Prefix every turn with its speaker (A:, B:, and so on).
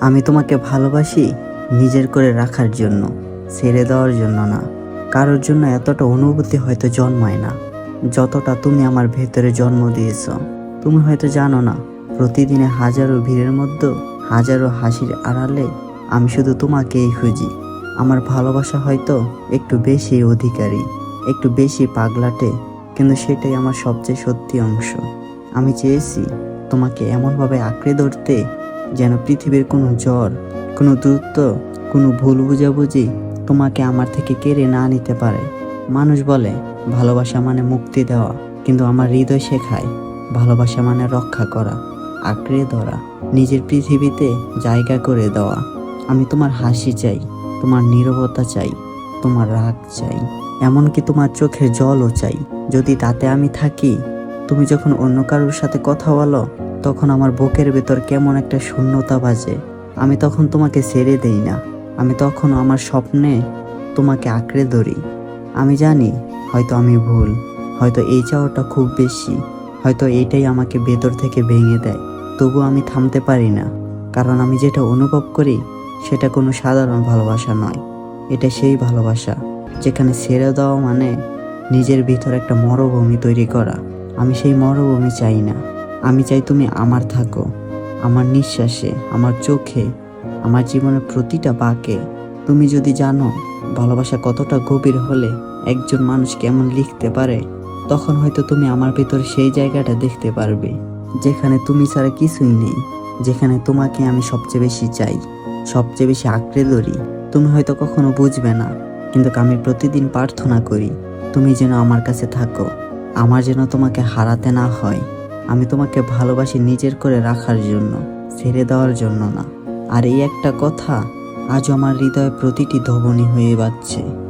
A: আমি তোমাকে ভালোবাসি নিজের করে রাখার জন্য, ছেড়ে দেওয়ার জন্য না। কারোর জন্য এতটা অনুভূতি হয়তো জন্মায় না, যতটা তুমি আমার ভেতরে জন্ম দিয়েছ। তুমি হয়তো জানো না, প্রতিদিনে হাজারো ভিড়ের মধ্যে হাজারো হাসির আড়ালে আমি শুধু তোমাকেই খুঁজি। আমার ভালোবাসা হয়তো একটু বেশি অধিকারী, একটু বেশি পাগলাটে, কিন্তু সেটাই আমার সবচেয়ে সত্যি অংশ। আমি চেয়েছি তোমাকে এমনভাবে আঁকড়ে ধরতে যেন পৃথিবীর কোনো জ্বর, কোনো দূরত্ব, কোনো ভুল বুঝাবুঝি তোমাকে আমার থেকে কেড়ে না নিতে পারে। মানুষ বলে, ভালোবাসা মানে মুক্তি দেওয়া, কিন্তু আমার হৃদয় শেখায়, ভালোবাসা মানে রক্ষা করা, আঁকড়ে ধরা, নিজের পৃথিবীতে জায়গা করে দেওয়া। আমি তোমার হাসি চাই, তোমার নীরবতা চাই, তোমার রাগ চাই, এমনকি তোমার চোখের জলও চাই। যদি তাতে আমি থাকি, তুমি যখন অন্য কারোর সাথে কথা বলো তখন আমার বুকের ভেতর কেমন একটা শূন্যতা বাজে। আমি তখন তোমাকে ছেড়ে দেই না। আমি তখন আমার স্বপ্নে তোমাকে আঁকড়ে ধরি। আমি জানি হয়তো আমি ভুল, হয়তো এই চাওয়াটা খুব বেশি, হয়তো এইটাই আমাকে ভেতর থেকে ভেঙে দেয়। তবু আমি থামতে পারি না, কারণ আমি যেটা অনুভব করি সেটা কোনো সাধারণ ভালোবাসা নয়। এটা সেই ভালোবাসা, যেখানে ছেড়ে দেওয়া মানে নিজের ভিতর একটা মরুভূমি তৈরি করা। আমি সেই মরুভূমি চাই না। আমি চাই তুমি আমার থাকো, আমার নিঃশ্বাসে, আমার চোখে, আমার জীবনের প্রতিটা বাঁকে। তুমি যদি জানো ভালোবাসা কতটা গভীর হলে একজন মানুষ কেমন লিখতে পারে, তখন হয়তো তুমি আমার ভিতর সেই জায়গাটা দেখতে পারবে, যেখানে তুমি ছাড়া কিছুই নেই, যেখানে তোমাকে আমি সবচেয়ে বেশি চাই, সবচেয়ে বেশি আঁকড়ে ধরি। তুমি হয়তো কখনো বুঝবে না, কিন্তু আমি প্রতিদিন প্রার্থনা করি, তুমি যেন আমার কাছে থাকো, আমার যেন তোমাকে হারাতে না হয়। আমি তোমাকে ভালোবাসি নিজের করে রাখার জন্য, ছেড়ে দেওয়ার জন্য না। আর এই একটা কথা, আজ আমার হৃদয়ে প্রতিটি ধবনী হয়ে বাজছে।